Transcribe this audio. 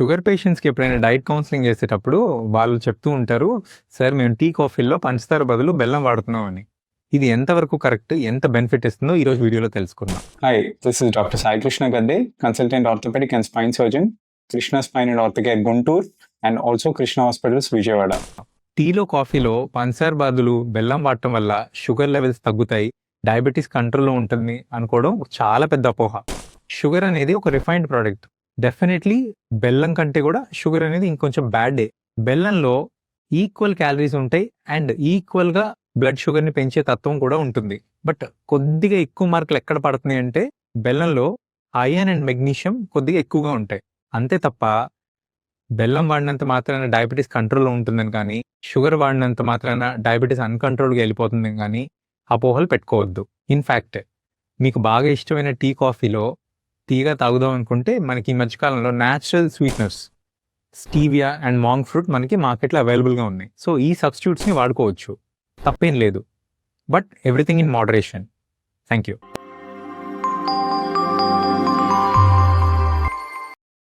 Sugar పేషెంట్స్కి ఎప్పుడైనా diet counselling చేసేటప్పుడు వాళ్ళు చెప్తూ ఉంటారు సార్ మేము టీ కాఫీలో పంచదార బదులు బెల్లం వాడుతున్నాం అని ఇది ఎంతవరకు కరెక్ట్ ఎంత బెనిఫిట్ ఇస్తుందో ఈ రోజు వీడియోలో తెలుసుకుందాం Hi, this is Dr. Sai Krishna Gadde, consultant orthopedic and spine surgeon, Krishna Spine and Orthocare Guntur, and also Krishna Hospitals Vijayawada. టీలో కాఫీలో పంచదార బదులు బెల్లం వాడటం వల్ల షుగర్ లెవెల్స్ తగ్గుతాయి డయాబెటీస్ కంట్రోల్లో ఉంటుంది అనుకోవడం చాలా పెద్ద అపోహ షుగర్ అనేది ఒక రిఫైన్డ్ ప్రోడక్ట్ డెఫినెట్లీ బెల్లం కంటే కూడా షుగర్ అనేది ఇంకొంచెం బ్యాడే బెల్లంలో ఈక్వల్ క్యాలరీస్ ఉంటాయి అండ్ ఈక్వల్గా బ్లడ్ షుగర్ని పెంచే తత్వం కూడా ఉంటుంది. బట్ కొద్దిగా ఎక్కువ మార్కులు ఎక్కడ పడుతున్నాయి అంటే బెల్లంలో ఐరన్ అండ్ మెగ్నీషియం కొద్దిగా ఎక్కువగా ఉంటాయి. అంతే తప్ప బెల్లం వాడినంత మాత్రాన డయాబెటీస్ కంట్రోల్లో ఉంటుందని కానీ షుగర్ వాడినంత మాత్రాన డయాబెటీస్ అన్కంట్రోల్గా వెళ్ళిపోతుందని కానీ అపోహలు పెట్టుకోవద్దు. ఇన్ఫ్యాక్ట్ మీకు బాగా ఇష్టమైన టీ కాఫీలో తీగా తాగుదాం అనుకుంటే మనకి ఈ మధ్యకాలంలో natural sweeteners stevia and monk fruit మనకి మార్కెట్లో అవైలబుల్గా ఉన్నాయి. సో ఈ సబ్స్టిట్యూట్స్ని వాడుకోవచ్చు. తప్పేం లేదు. But everything in moderation thank you